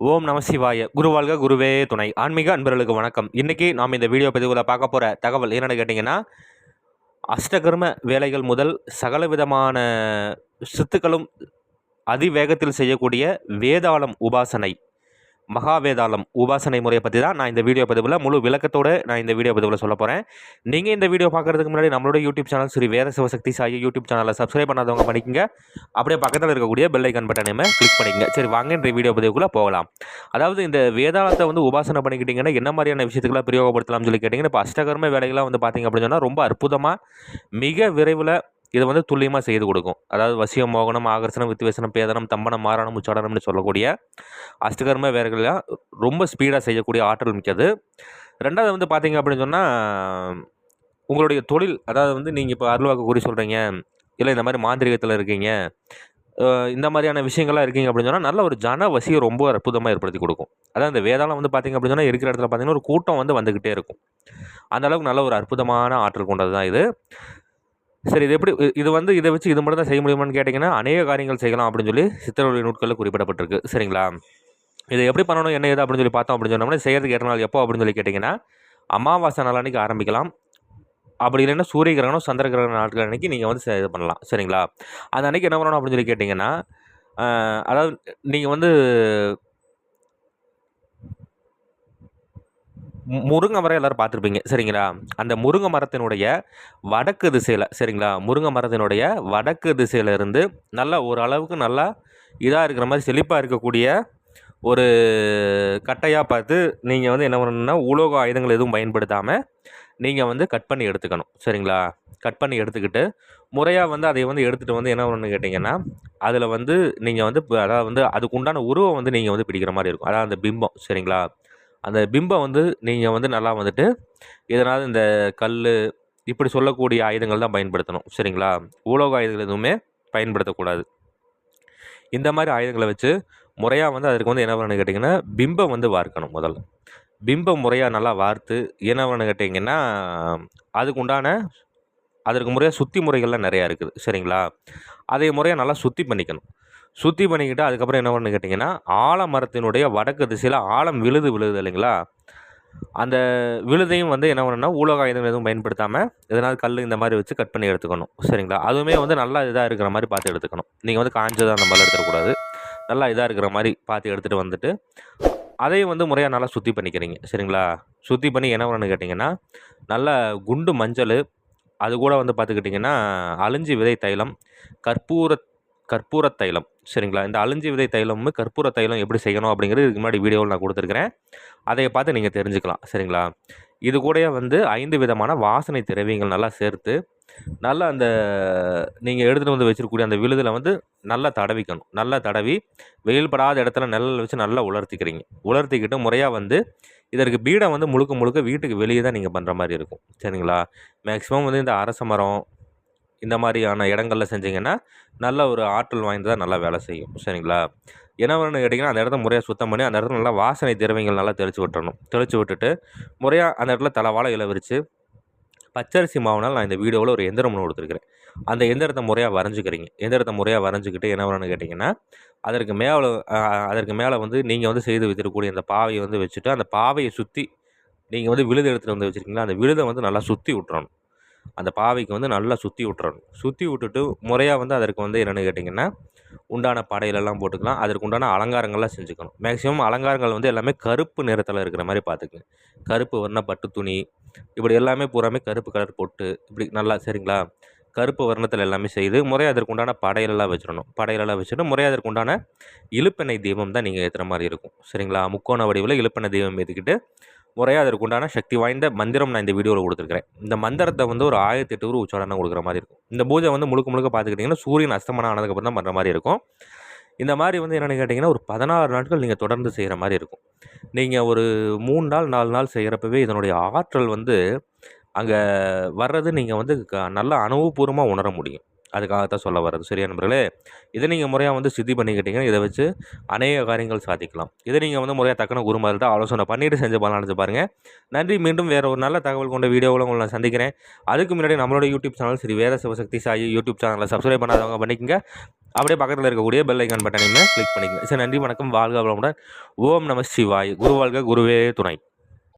ஓம் நம சிவாய. குருவாழ்க குருவே துணை. ஆன்மீக அன்பர்களுக்கு வணக்கம். இன்றைக்கி நாம் இந்த வீடியோ பதிவில் பார்க்க போகிற தகவல் என்னென்னு கேட்டிங்கன்னா அஷ்டகர்ம வேலைகள் முதல் சகல விதமான சித்துக்களும் அதிவேகத்தில் செய்யக்கூடிய வேதாளம் உபாசனை. மகாவேதாளம் உபாசனை முறையை பற்றி தான் நான் இந்த வீடியோ பதிவில் முழு விளக்கத்தோடு நான் இந்த வீடியோ பதிவில் சொல்ல போகிறேன் நீங்கள் இந்த வீடியோ பார்க்குறதுக்கு முன்னாடி நம்மளோட YouTube channel Sri Veda Sivasakthi Sai YouTube சேனலை சப்ஸ்கிரைப் பண்ணாதவங்க பண்ணிக்கங்க. அப்படியே பக்கத்தில் இருக்கக்கூடிய பெல் ஐக்கன் பட்டனையுமே கிளிக் பண்ணிக்கங்க. சரி வாங்க இந்த வீடியோ பதிவுக்குள்ளே போகலாம். அதாவது இந்த வேதாளத்தை வந்து உபாசனை பண்ணிக்கிட்டிங்கன்னா என்ன மாதிரியான விஷயத்துக்குலாம் பிரயோகப்படுத்தலாம்னு சொல்லி கேட்டிங்கன்னா இப்போ அஷ்டகர்ம வேலைகள்லாம் வந்து பார்த்திங்க அப்படின்னு சொன்னால் ரொம்ப அற்புதமாக மிக விரைவில் இதை வந்து துல்லியமாக செய்து கொடுக்கும். அதாவது வசியம் மோகனம் ஆகர்ஷணம் வித்வேசனம் பேதனம் தம்பனம் மாரணம் உச்சாடனம்னு சொல்லக்கூடிய அஷ்டகர்ம வேலைகள்லாம் ரொம்ப ஸ்பீடாக செய்யக்கூடிய ஆற்றல் மிக்கது. ரெண்டாவது வந்து பார்த்திங்க அப்படின்னு சொன்னால் உங்களுடைய தொழில் அதாவது வந்து நீங்கள் இப்போ அருள்வாக்கு குறி சொல்கிறீங்க இல்லை இந்த மாதிரி மாந்திரிகத்தில் இருக்கீங்க இந்த மாதிரியான விஷயங்கள்லாம் இருக்கீங்க அப்படின்னு சொன்னால் நல்ல ஒரு ஜன வசியை ரொம்ப அற்புதமாக ஏற்படுத்தி கொடுக்கும். அதாவது இந்த வேதாளம் வந்து பார்த்திங்க அப்படின்னு சொன்னால் இருக்கிற இடத்துல பார்த்திங்கன்னா ஒரு கூட்டம் வந்து வந்துக்கிட்டே இருக்கும். அந்த அளவுக்கு நல்ல ஒரு அற்புதமான ஆற்றல் கொண்டது தான் இது. சரி இது எப்படி இது வந்து இதை வச்சு இது மட்டும் தான் செய்ய முடியுமான்னு கேட்டிங்கன்னா அநேக காரியங்கள் செய்யலாம் அப்படின்னு சொல்லி சித்தருடைய நூட்களில் குறிப்பிடப்பட்டிருக்கு. சரிங்களா? இதை எப்படி பண்ணணும் என்ன ஏது அப்படின்னு சொல்லி பார்த்தோம் அப்படின்னு சொன்னோம்னா செய்கிறதுக்கு ஏற்ற நாள் எப்போ அப்படின்னு சொல்லி கேட்டிங்கன்னா அமாவாசை நாள் அன்றைக்கி ஆரம்பிக்கலாம். அப்படி இல்லைன்னா சூரிய கிரகணம் சந்திர கிரகண நாட்கள் அன்னைக்கு நீங்கள் வந்து இது பண்ணலாம். சரிங்களா? அந்த அன்றைக்கி என்ன பண்ணணும் அப்படின்னு சொல்லி கேட்டிங்கன்னா அதாவது நீங்கள் வந்து முருங்கை மரம் எல்லோரும் பார்த்துருப்பீங்க. சரிங்களா? அந்த முருங்கை மரத்தினுடைய வடக்கு திசையில் சரிங்களா? முருங்கை மரத்தினுடைய வடக்கு திசையில் இருந்து நல்லா ஒரு அளவுக்கு நல்லா இதாக இருக்கிற மாதிரி செழிப்பாக இருக்கக்கூடிய ஒரு கட்டையாக பார்த்து நீங்கள் வந்து என்ன பண்ணணும்னா உலோக ஆயுதங்கள் எதுவும் பயன்படுத்தாமல் நீங்கள் வந்து கட் பண்ணி எடுத்துக்கணும். சரிங்களா? கட் பண்ணி எடுத்துக்கிட்டு முறையாக வந்து அதை வந்து எடுத்துகிட்டு வந்து என்ன பண்ணணும்னு கேட்டிங்கன்னா அதில் வந்து நீங்கள் வந்து அதாவது வந்து அதுக்கு உண்டான உருவம் வந்து நீங்கள் வந்து பிடிக்கிற மாதிரி இருக்கும். அதாவது அந்த பிம்பம். சரிங்களா? அந்த பிம்பம் வந்து நீங்கள் வந்து நல்லா வந்துட்டு இதனால் இந்த கல் இப்படி சொல்லக்கூடிய ஆயுதங்கள் தான் பயன்படுத்தணும் சரிங்களா? உலோக ஆயுதங்கள் எதுவுமே பயன்படுத்தக்கூடாது. இந்த மாதிரி ஆயுதங்களை வச்சு முறையாக வந்து அதற்கு வந்து என்ன பண்ணணும்னு கேட்டிங்கன்னா பிம்பம் வந்து வார்க்கணும் முதல்ல. பிம்பம் முறையாக நல்லா வார்த்து என்ன பண்ணு கேட்டிங்கன்னா அதுக்கு உண்டான அதற்கு முறையாக சுத்தி முறைகள்லாம் நிறையா இருக்குது சரிங்களா? அதை முறையாக நல்லா சுத்தி பண்ணிக்கணும். சுத்தி பண்ணிக்கிட்டு அதுக்கப்புறம் என்ன பண்ணு கேட்டிங்கன்னா ஆலமரத்தினுடைய வடக்கு திசையில் ஆழம் விழுது விழுது இல்லைங்களா? அந்த விழுதையும் வந்து என்ன பண்ணணும்னா ஊலக ஆயுதம் எதுவும் பயன்படுத்தாமல் எதனால் கல் இந்த மாதிரி வச்சு கட் பண்ணி எடுத்துக்கணும். சரிங்களா? அதுவுமே வந்து நல்லா இதாக இருக்கிற மாதிரி பார்த்து எடுத்துக்கணும். நீங்கள் வந்து காஞ்சதாக அந்த மாதிரி எடுத்துடக்கூடாது. நல்லா இதாக இருக்கிற மாதிரி பார்த்து எடுத்துகிட்டு வந்துட்டு அதையும் வந்து முறையாக நல்லா சுத்தி பண்ணிக்கிறீங்க. சரிங்களா? சுத்தி பண்ணி என்ன பண்ணணும்னு கேட்டிங்கன்னா நல்லா குண்டு மஞ்சள் அது கூட வந்து பார்த்துக்கிட்டிங்கன்னா அழிஞ்சி விதை தைலம் கற்பூர கற்பூர தைலம். சரிங்களா? இந்த அழிஞ்சி விதை தைலமும் கற்பூர தைலம் எப்படி செய்யணும் அப்படிங்கிறது இதுக்கு முன்னாடி வீடியோவில் நான் கொடுத்துருக்கிறேன். அதை பார்த்து நீங்கள் தெரிஞ்சுக்கலாம். சரிங்களா? இது கூடயே வந்து ஐந்து விதமான வாசனை திரவியங்கள் நல்லா சேர்த்து நல்லா அந்த நீங்கள் எடுத்துகிட்டு வந்து வச்சிருக்கக்கூடிய அந்த விழுதில் வந்து நல்லா தடவிக்கணும். நல்லா தடவி வெயில் படாத இடத்துல நிழல்ல வச்சு நல்லா உலர்த்திக்கிறீங்க. உலர்த்திக்கிட்டு முறையாக வந்து இதற்கு பீடம் வந்து முழுக்க முழுக்க வீட்டுக்கு வெளியே தான் நீங்கள் பண்ணுற மாதிரி இருக்கும். சரிங்களா? மேக்ஸிமம் வந்து இந்த அரச மரம் இந்த மாதிரியான இடங்கள்ல செஞ்சீங்கன்னா நல்ல ஒரு ஆற்றல் வாய்ந்ததாக நல்லா வேலை செய்யும். சரிங்களா? என்ன பண்ணணும்னு கேட்டிங்கன்னா அந்த இடத்த முறையாக சுத்தம் பண்ணி அந்த இடத்துல நல்லா வாசனை திரவியங்கள் நல்லா தெளித்து விட்டுறணும். தெளித்து விட்டுட்டு முறையாக அந்த இடத்துல தலைவாழை இலை விரித்து பச்சரிசி மாவுனால் நான் இந்த வீடியோவில் ஒரு எந்திரம் ஒன்று கொடுத்துருக்குறேன். அந்த எந்திரத்தை முறையாக வரைஞ்சிக்கிறீங்க. எந்திரத்தை முறையாக வரைஞ்சிக்கிட்டு என்ன பண்ணணும்னு கேட்டிங்கன்னா அதற்கு மேலே அதற்கு மேலே வந்து நீங்கள் வந்து செய்து வைத்திருக்கக்கூடிய அந்த பாவையை வந்து வச்சுட்டு அந்த பாவையை சுற்றி நீங்கள் வந்து விழுது எடுத்துகிட்டு வந்து வச்சுருக்கீங்களா அந்த விழுதை வந்து நல்லா சுற்றி விட்டுறணும். அந்த பாவைக்கு வந்து நல்லா சுற்றி விட்டுறணும். சுற்றி விட்டுட்டு முறையாக வந்து அதற்கு வந்து என்னென்னு கேட்டிங்கன்னா உண்டான படையிலெல்லாம் போட்டுக்கலாம். அதற்கு உண்டான அலங்காரங்கள்லாம் செஞ்சுக்கணும். மேக்ஸிமம் அலங்காரங்கள் வந்து எல்லாமே கருப்பு நிறத்தில் இருக்கிற மாதிரி பார்த்துக்குங்க. கருப்பு வர்ண பட்டு துணி இப்படி எல்லாமே பூராமே கருப்பு கலர் பொட்டு இப்படி நல்லா சரிங்களா? கருப்பு வர்ணத்தில் எல்லாமே செய்து முறையாக அதற்கு உண்டான படையிலெல்லாம் வச்சிடணும். படையிலெல்லாம் வச்சுட்டு முறையாக அதற்கு உண்டான இழுப்பெண்ணெய் தீபம் தான் நீங்கள் ஏற்றுற மாதிரி இருக்கும். சரிங்களா? முக்கோண வடிவில் இழுப்பெண்ணெய் தீபம் ஏற்றிக்கிட்டு முறையாக அதற்கு உண்டான சக்தி வாய்ந்த மந்திரம் நான் இந்த வீடியோவில் கொடுத்துருக்கிறேன். இந்த மந்திரத்தை வந்து ஒரு ஆயிரத்தி எட்டு ஊர் உச்சாரணம் கொடுக்குற மாதிரி இருக்கும். இந்த பூஜை வந்து முழுக்க முழுக்க பார்த்துக்கிட்டிங்கன்னா சூரியன் அஸ்தமனம் ஆனதுக்கப்புறம் தான் பண்ணுற மாதிரி இருக்கும். இந்த மாதிரி வந்து என்னென்னு கேட்டிங்கன்னா ஒரு பதினாறு நாட்கள் நீங்கள் தொடர்ந்து செய்கிற மாதிரி இருக்கும். நீங்கள் ஒரு மூணு நாள் நாலு நாள் செய்கிறப்பவே இதனுடைய ஆற்றல் வந்து அங்கே வர்றது நீங்கள் வந்து க நல்லா அனுபவபூர்வமாக உணர முடியும். அதுக்காகத்தான் சொல்ல வர்றது. சரியா நண்பர்களே இதை நீங்கள் முறையாக வந்து சித்தி பண்ணிக்கிட்டீங்கன்னா இதை வச்சு அநேக காரியங்கள் சாதிக்கலாம். இதை நீங்கள் வந்து முறையாக தக்கன குருமார்கிட்ட ஆலோசனை பண்ணிவிட்டு செஞ்சு பண்ணலான்னு பாருங்கள் நன்றி. மீண்டும் வேறு ஒரு நல்ல தகவல் கொண்ட வீடியோவில் உங்களை நான் சந்திக்கிறேன். அதுக்கு முன்னாடி நம்மளோட YouTube channel Sri Veda Sivasakthi Sai YouTube சேனலில் சப்ஸ்கிரைப் பண்ணாதவங்க பண்ணிக்கங்க. அப்படியே பக்கத்தில் இருக்கக்கூடிய பெல் ஐக்கான் பட்டனையுமே கிளிக் பண்ணிக்கங்க. சரி நன்றி. வணக்கம். வாழ்க வளமுடன். ஓம் நம சிவாய். குரு வாழ்க குருவே துணை.